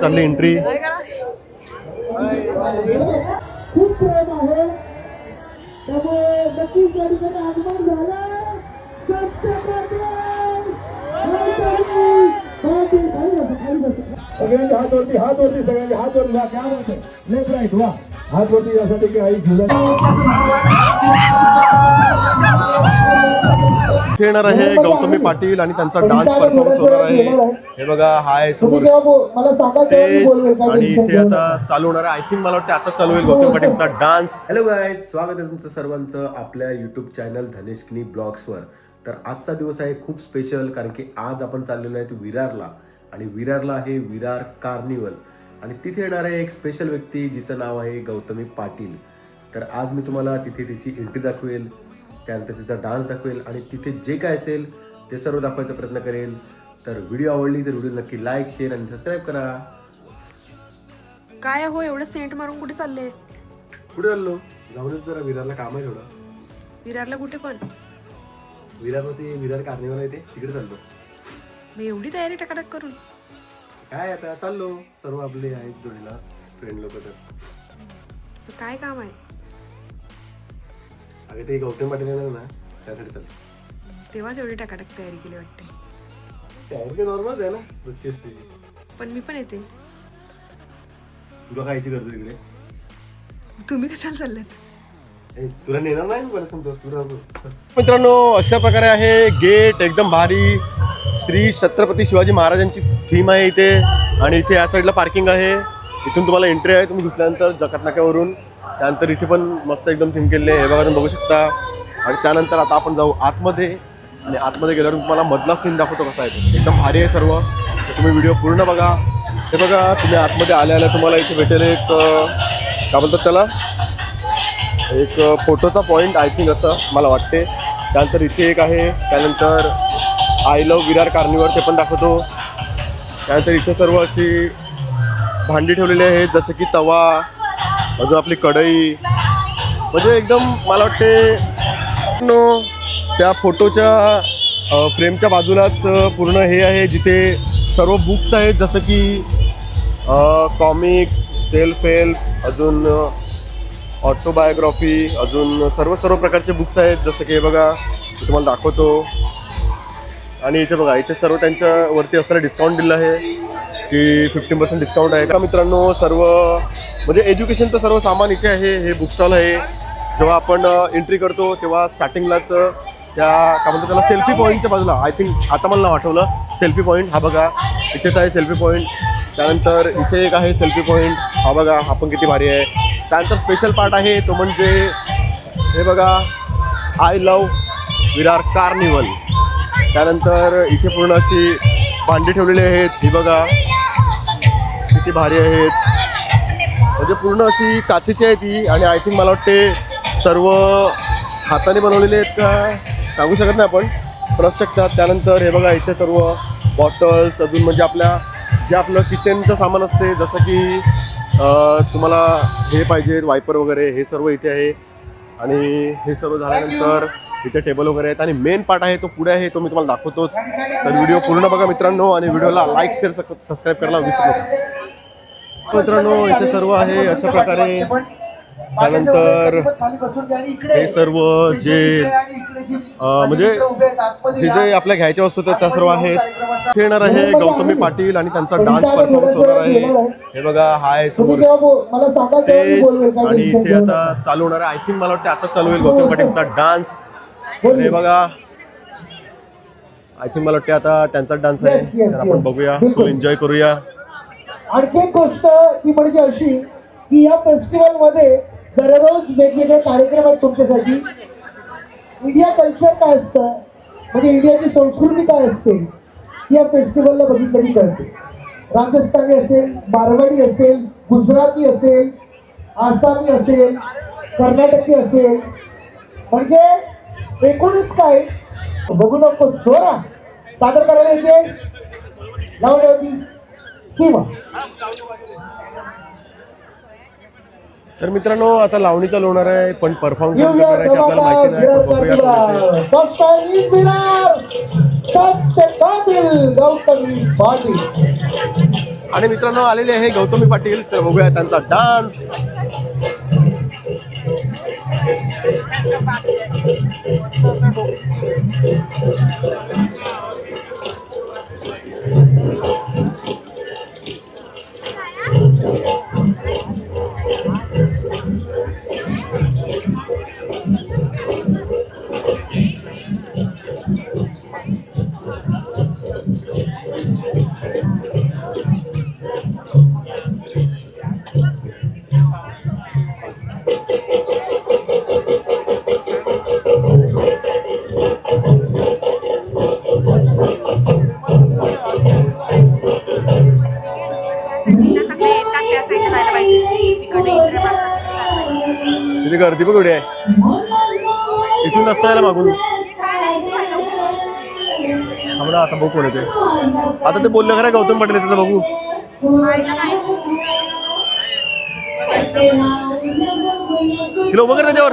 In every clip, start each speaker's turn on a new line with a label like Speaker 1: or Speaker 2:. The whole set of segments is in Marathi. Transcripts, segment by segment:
Speaker 1: चालली एंट्री
Speaker 2: खूप प्रेम आहे. त्यामुळे नक्कीच या ठिकाणी आगमन झालं. सगळ्यांचे हात वरती हात वरती सगळ्यांचे हात वरती. वा लेफ्ट राईट वा. हात वरती यासाठी की आई झुला
Speaker 1: इथे येणार आहे गौतमी पाटील आणि त्यांचा डान्स परफॉर्मन्स होणार आहे. हे बघा हा आहे
Speaker 2: तुम्ही
Speaker 1: समोर स्टेज आणि इथे आता. चालू होणार आहे. आय थिंक मला वाटतं आता चालू होईल गौतम पाटीलचा डान्स. हॅलो गाय स्वागत आहे तुमचं सर्वांचं आपल्या युट्यूब चॅनल धनेश किनी ब्लॉग्सवर तर आजचा दिवस आहे खूप स्पेशल कारण की आज आपण चाललेलो आहे विरारला. आणि विरारला आहे विरार कार्निवल आणि तिथे येणार आहे एक स्पेशल व्यक्ती जिचं नाव आहे गौतमी पाटील. तर आज मी तुम्हाला तिथे तिची एंट्री दाखवेल. त्यानंतर तिचा डान्स दाखवेल आणि तिथे जे काय असेल ते सर्व दाखवायचा प्रयत्न करेल. तर व्हिडिओ आवडली तर व्हिडिओ नक्की लाईक शेअर आणि सबस्क्राईब करा.
Speaker 3: काय हो एवढं सेंट मारून कुठे चालले?
Speaker 1: कुठे चाललो? जाऊन जरा विरारला काम आहे थोडं.
Speaker 3: विरारला कुठे पण?
Speaker 1: विरारला ते विरार कार्निवल आहे ते तिकडे चाललो.
Speaker 3: मी एवढी तयारी टकाटक करून.
Speaker 1: काय आता चाललो. सर्व आपले आहेत जोडीला फ्रेंड लोक तर
Speaker 3: काय काम आहे?
Speaker 1: अगे ते गौतम पाटील येणार ना त्यासाठी चाललो
Speaker 3: तेव्हाच एवढी टकाटक तयारी केली वाटते.
Speaker 1: तयारी ते नॉर्मलच आहे ना रोजचीच त्याची
Speaker 3: पण मी पण येते.
Speaker 1: तुला खायची गरज आहे तिकडे.
Speaker 3: तुम्ही कशाला चाललेत?
Speaker 1: ए, तुला नेणार नाही मी मला समजा तुला मित्रांनो अशा प्रकारे आहे गेट एकदम भारी. श्री छत्रपती शिवाजी महाराजांची थीम आहे इथे. आणि इथे या साईडला पार्किंग आहे. इथून तुम्हाला एंट्री आहे. तुम्ही घुसल्यानंतर जकात नाक्यावरून त्यानंतर इथे पण मस्त एकदम थीम केलेले आहे हे बघा तुम्ही बघू शकता. आणि त्यानंतर आता आपण जाऊ आतमध्ये. आणि आतमध्ये गेल्यावर तुम्हाला मधला सीन दाखवतो कसा आहे एकदम भारी आहे सर्व. तुम्ही व्हिडिओ पूर्ण बघा. हे बघा तुम्ही आतमध्ये आल्या आल्या तुम्हाला इथे भेटेल एक काय बोलतात त्याला? एक फोटोचा पॉईंट आय थिंक असं मला वाटते. त्यानंतर इथे एक आहे. त्यानंतर आय लव विरार कार्निवर ते पण दाखवतो. त्यानंतर इथे सर्व अशी भांडी ठेवलेली आहेत. जसं की तवा अजून आपली कढई म्हणजे एकदम मला वाटते नो त्या फोटोच्या फ्रेमच्या बाजूलाच पूर्ण हे आहे जिथे सर्व बुक्स आहेत जसं की कॉमिक्स सेल्फ हेल्प अजून ऑटोबायोग्राफी अजून सर्व सर्व प्रकारचे बुक्स आहेत जसं की हे बघा मी तुम्हाला दाखवतो. आणि इथे बघा इथे सर्व त्यांच्यावरती असणारा डिस्काउंट दिलं आहे. की फिफ्टीन पर्सेंट डिस्काउंट आहे. का मित्रांनो सर्व म्हणजे एज्युकेशनचं सर्व सामान इथे आहे हे बुक स्टॉल आहे. जेव्हा आपण एंट्री करतो तेव्हा स्टार्टिंगलाच त्या काय म्हणतात त्याला सेल्फी पॉईंटच्या बाजूला. आय थिंक आता मला नाव आठवलं. सेल्फी पॉईंट हा बघा. इथेच आहे सेल्फी पॉईंट त्यानंतर इथे एक आहे सेल्फी पॉईंट हा बघा हा पण किती भारी आहे. त्यानंतर स्पेशल पार्ट आहे तो म्हणजे हे बघा. आय लव विरार कार्निवल त्यानंतर इथे पूर्ण अशी भांडी ठेवलेली आहेत. ही बघा. किती भारी आहेत. म्हणजे पूर्ण अशी काचेची आहे ती आणि आय थिंक मला वाटते सर्व हाताने बनवलेले आहेत का सांगू शकत नाही आपण पण असू शकतात. त्यानंतर हे बघा इथे सर्व बॉटल्स अजून म्हणजे आपल्या जे आपलं किचनचं सामान असते जसं की तुम्हाला हे पाहिजेत वायपर वगैरे हे सर्व इथे आहे. आणि हे सर्व झाल्यानंतर इथे टेबल वगैरे आहेत. आणि मेन पार्ट आहे तो पुढे आहे तो मी तुम्हाला दाखवतोच. तर व्हिडिओ पूर्ण बघा मित्रांनो आणि व्हिडिओला लाईक शेअर सबस्क्राईब करायला विसरू नका. मित्रांनो इथे सर्व आहे अशा प्रकारे. त्यानंतर हे सर्व जे म्हणजे जे जे आपल्या घ्यायच्या वस्तू त्या सर्व आहेत. इथे येणार आहे गौतमी पाटील आणि त्यांचा डान्स परफॉर्मन्स होणार आहे. हे बघा हा आहे
Speaker 2: तुम्ही
Speaker 1: समोर. स्टेज आणि इथे. आता चालू होणार आहे. आय थिंक मला वाटतं आता चालू होईल गौतम पाटीलचा डान्स हे बघा. आय थिंक मला वाटते आता त्यांचा डान्स आहे. आपण. बघूया. फुल एन्जॉय करूया.
Speaker 2: आणखी एक गोष्ट ती म्हणजे अशी की या फेस्टिवलमध्ये दररोज वेगवेगळे कार्यक्रम आहेत तुमच्यासाठी. इंडिया कल्चर काय असतं? म्हणजे इंडियाची संस्कृती काय असते? ती या फेस्टिवलला बघितली कळते. राजस्थानी असेल मारवाडी असेल गुजराती असेल आसामी असेल कर्नाटकी असेल. म्हणजे एकूणच काय? बघू नको सोरा सादर करायला येते. लावण्यावरती सीमा
Speaker 1: तर मित्रांनो आता लावणी चालू होणार आहे पण परफॉर्म कोण करणार आहे ते आपल्याला माहिती नाही पण बघूया कोण आणि मित्रांनो आलेले आहे गौतमी पाटील तर बघूया त्यांचा डान्स तिथे गर्दी बघ एवढी आहे. इथून रस्ता यायला मागून. थांबला आता बघू कोण येते आता ते बोललं खरं गौतम पटेल येते बघू. तिला उभं कर त्याच्यावर.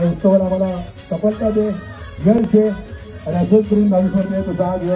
Speaker 4: या उत्सवाला आम्हाला सफलता दे यश दे आणि असंच करून भविष्यात तुझा आज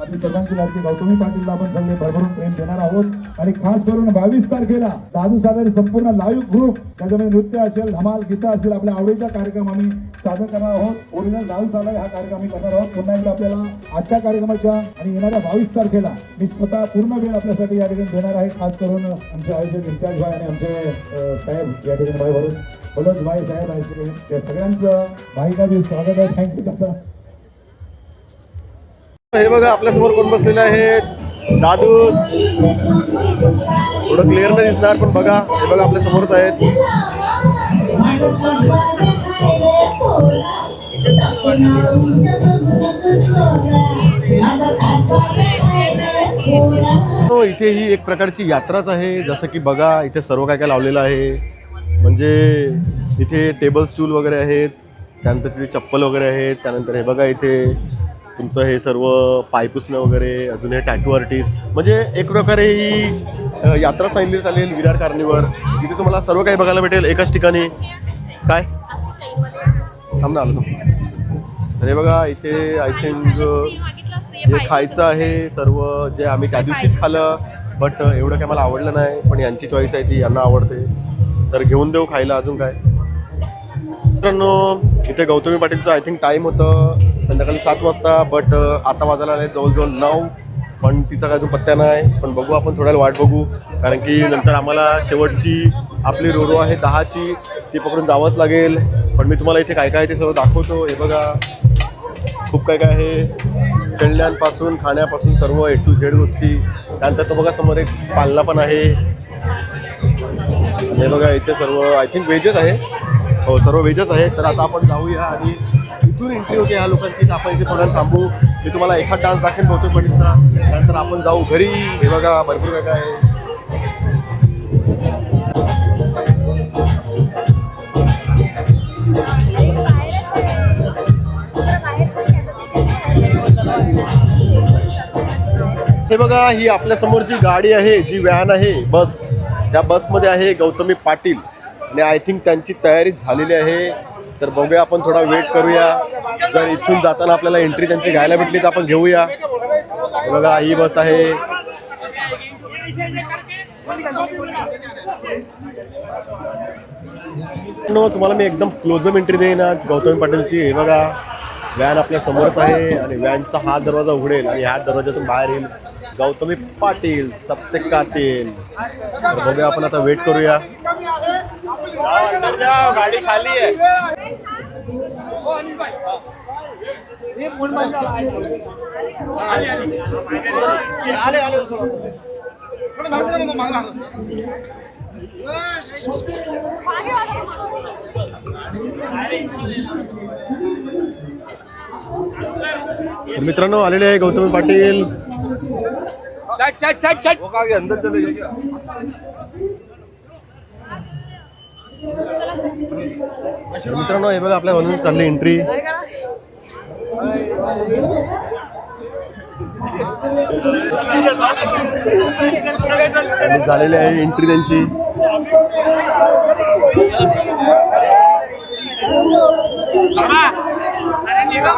Speaker 4: आपली सर्वांची लाडकी गौतमी पाटीलला आपण सगळे भरभरून प्रेम देणार आहोत आणि खास करून बावीस तारखेला दादू सागर संपूर्ण लाईव्ह ग्रुप त्याच्यामध्ये नृत्य असेल धमाल गीतं असेल आपल्या आवडीचा कार्यक्रम आम्ही सादर करणार आहोत ओरिजिनल दादू सागर हा कार्यक्रम आम्ही करणार आहोत पुन्हा एकदा आपल्याला आजच्या कार्यक्रमाच्या आणि येणाऱ्या बावीस तारखेला मी स्वतः पूर्ण वेळ आपल्यासाठी या ठिकाणी देणार आहे खास करून आमचे आयोजक इम्तियाज भाई आणि आमचे साहेब या ठिकाणी भाई भरून फलोज भाई साहेब सगळे. त्या सगळ्यांचं भाईला बी स्वागत आहे. थँक्यू दादा.
Speaker 1: हे बघा आपल्यासमोर कोण बसलेलं आहे? दादू. थोडं क्लिअर नाही दिसणार पण बघा हे बघा आपल्या समोरच आहेत. हो इथे ही एक प्रकारची यात्राच आहे. जसं की बघा इथे सर्व काय काय लावलेलं आहे. म्हणजे इथे टेबल स्टूल वगैरे आहेत त्यानंतर तिथे चप्पल वगैरे आहेत त्यानंतर हे बघा इथे तुमचं हे सर्व पायपुसणं वगैरे अजून हे टॅटू आर्टिस्ट म्हणजे एक प्रकारे ही यात्रा सांगितली चालेल विरार कार्निवर तिथे तुम्हाला सर्व काही बघायला भेटेल एकाच ठिकाणी. काय? थांब ना आलो अरे बघा इथे आय थिंक हे खायचं आहे सर्व जे आम्ही त्या दिवशीच खाल्लं. बट एवढं काय मला आवडलं नाही पण यांची चॉईस आहे ती यांना आवडते. तर घेऊन देऊ खायला अजून काय? मित्रांनो इथे गौतमी पाटीलचं आय थिंक टाईम होतं संध्याकाळी सात वाजता बट आता वाजायला आले जवळजवळ नऊ. पण तिचा काय अजून पत्त्या नाही. पण बघू आपण थोड्या वाट बघू. कारण की नंतर आम्हाला शेवटची आपली रोडो आहे दहाची ती पकडून जावंच लागेल. पण मी तुम्हाला इथे काय काय आहे ते सर्व दाखवतो. हे बघा. खूप काय काय आहे. खेळण्यांपासून खाण्यापासून सर्व ए टू झेड गोष्टी. त्यानंतर तो बघा समोर एक पालना पण आहे. हे बघा इथे सर्व आय थिंक वेजेस आहे. हो सर्व व्हेजच आहे तर आता आपण जाऊया आणि इथून एंट्री होते ह्या लोकांची. तर आपण इथे थोड्या थांबू. मी तुम्हाला एखाद डान्स दाखवेल बहुतेक पाटीलचा त्यानंतर आपण जाऊ घरी. हे बघा भरपूर काय आहे. हे बघा ही आपल्या समोरची गाडी आहे जी व्हॅन आहे. बस. त्या बसमध्ये आहे गौतमी पाटील. आणि आय थिंक त्यांची तयारी झालेली आहे. तर बघूया आपण थोडा वेट करूया. जर इथून जाताना आपल्याला एंट्री त्यांची घ्यायला भेटली तर आपण घेऊया. बघा ही बस आहे. तुम्हाला मी एकदम क्लोजअप एंट्री देईन आज गौतमी पाटीलची. हे बघा व्हॅन आपल्या समोरच आहे आणि व्हॅनचा हा दरवाजा उघडेल आणि ह्या दरवाजातून बाहेर येईल. गौतमी पाटील, सबसे कातील। तर बघूया आपण आता वेट करूया। गाडी खाली आहे तर मित्रांनो, आलेले आहे गौतमी पाटील. वो कहाँ गए? अंदर चले गए मित्रांनो हे बघा आपल्या म्हणून चालली एंट्री झालेली आहे एंट्री त्यांची.
Speaker 2: एकदा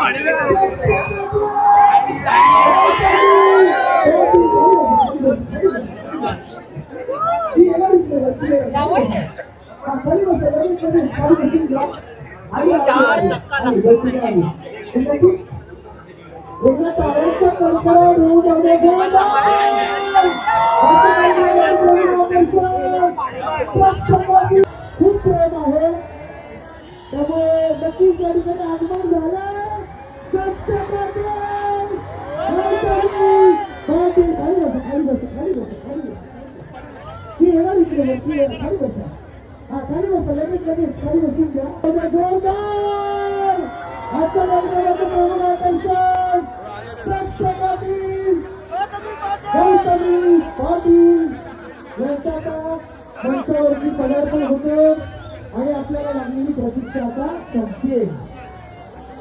Speaker 2: आणि कडकडाट धक्का लागतो संजय. खूप प्रेम आहे त्यामुळे नक्कीच या ठिकाणी आगमन झालं सत्य खाली खाली खाली ती येणार इकडे खाली कधी खाली बसून घ्या जोरदार आता लढण्याचं प्रमुख आकर्षण प्रत्येकातील पाटील गौतमी पाटील यांच्या आता मंचावरती पदार्पण होते आणि आपल्याला लागलेली प्रतीक्षा आता संपते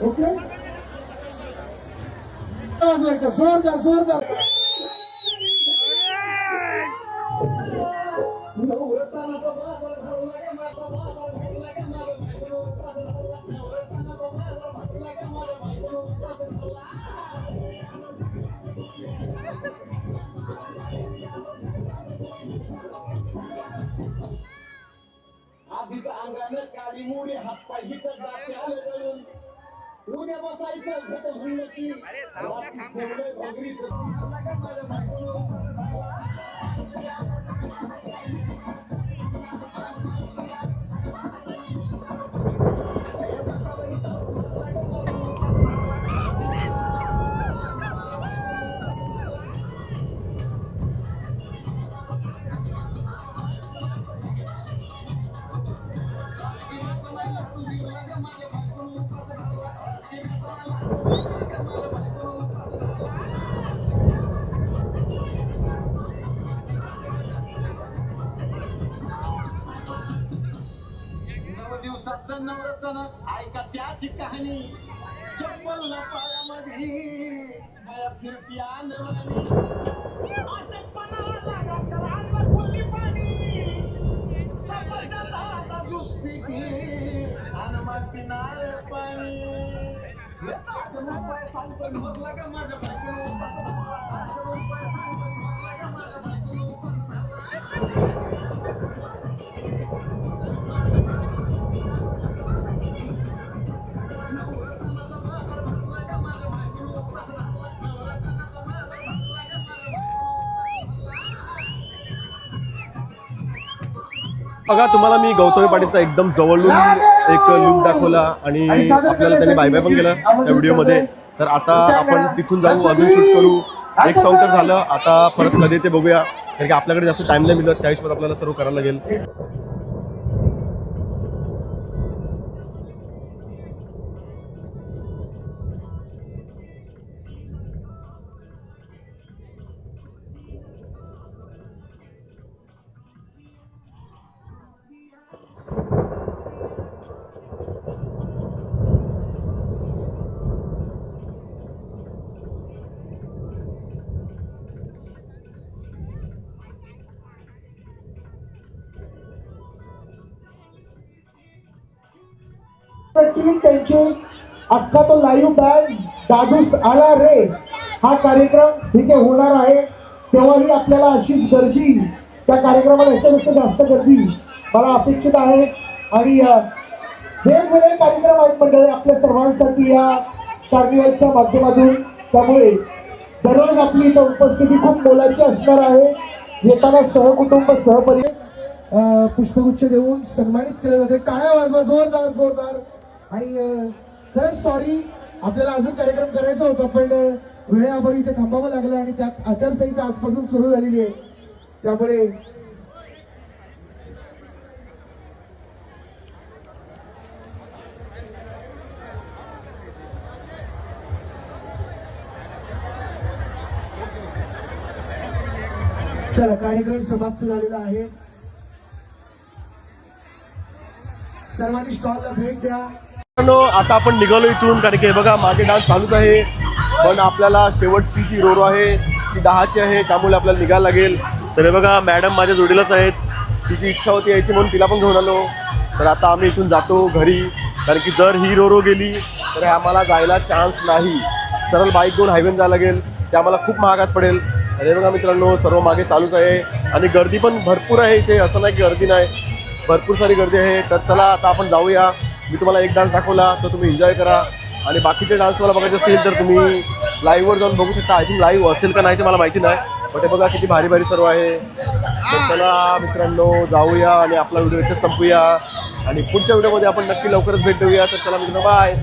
Speaker 2: ओके जोरदार जोरदार.
Speaker 5: आधीच अंगानं काळी मुडी हात पाय हिचं जाते आलं गळून. उद्या बसायचं घट म्हणलं की. जेवढं ची त्याची कहाणी चप्पल न पायामध्ये माया फिरती आणवानी. अशक्तपणाला डॉक्टर पाणी. पिणार पाणी. सांगतो माझ्या सांगतो माझ्या
Speaker 1: बघा तुम्हाला मी गौतमी पाटीलचा एकदम जवळून एक लुक दाखवला आणि आपल्याला त्यांनी बाय बाय पण केला त्या व्हिडिओमध्ये. तर आता आपण तिथून जाऊ अजून शूट करू. एक सॉन्ग तर झालं आता परत कधी ते बघूया. कारण की आपल्याकडे जास्त टाइम नाही मिळत त्या हिशोबात आपल्याला सर्व करायला लागेल.
Speaker 2: टीम त्यांची अख्खा तो लाईव्ह बँड दादूस आला रे. हा कार्यक्रम इथे होणार आहे. तेव्हाही आपल्याला अशीच गर्दी त्या कार्यक्रमाला याच्यापेक्षा जास्त गर्दी मला अपेक्षित आहे. आणि वेगवेगळे कार्यक्रम आहेत मंडळी आपल्या सर्वांसाठी या कार्निवलच्या माध्यमातून. त्यामुळे दररोज आपली इथं उपस्थिती खूप मोलाची असणार आहे. येताना सहकुटुंब सहपरिवार पुष्पगुच्छ देऊन सन्मानित केले जाते. काळ्या वाजवा जोरदार जोरदार. आणि खरंच सॉरी आपल्याला अजून कार्यक्रम करायचा होता पण अ, वेळेअभावी इथे थांबावं लागलं आणि त्यात आचारसंहिता आजपासून सुरू झालेली आहे. त्यामुळे चला कार्यक्रम समाप्त झालेला आहे. सर्वांनी स्टॉलला भेट द्या.
Speaker 1: आता आपण निघालो इथून कारण की हे बघा मागे डान्स चालूच आहे. पण आपल्याला शेवटची जी रोरो आहे ती दहाची आहे त्यामुळे आपल्याला निघायला लागेल. तर हे बघा मॅडम माझ्या जोडीलाच आहेत. तिची इच्छा होती यायची म्हणून तिला पण घेऊन आलो. तर आता आम्ही इथून जातो घरी कारण की जर ही रोरो गेली तर आम्हाला जायला चान्स नाही. सरळ बाईक घेऊन हायवेन जायला लागेल. ते आम्हाला खूप महागात पडेल. अरे बघा मित्रांनो सर्व मागे चालूच आहे. आणि गर्दी पण भरपूर आहे इथे. असं नाही की गर्दी नाही. भरपूर सारी गर्दी आहे. तर चला आता आपण जाऊया. मी तुम्हाला एक डान्स दाखवला तर तुम्ही एन्जॉय करा. आणि बाकीचे डान्स तुम्हाला बघायचे असेल तर तुम्ही लाईव्हवर जाऊन बघू शकता. आय थिंक लाईव्ह असेल का नाही ते मला माहिती नाही. पण ते बघा किती भारी भारी सर्व आहे. तर चला मित्रांनो जाऊया आणि आपला व्हिडिओ इथे संपूया. आणि पुढच्या व्हिडिओमध्ये आपण नक्की लवकरच भेट देऊया. तर चला मित्रांनो बाय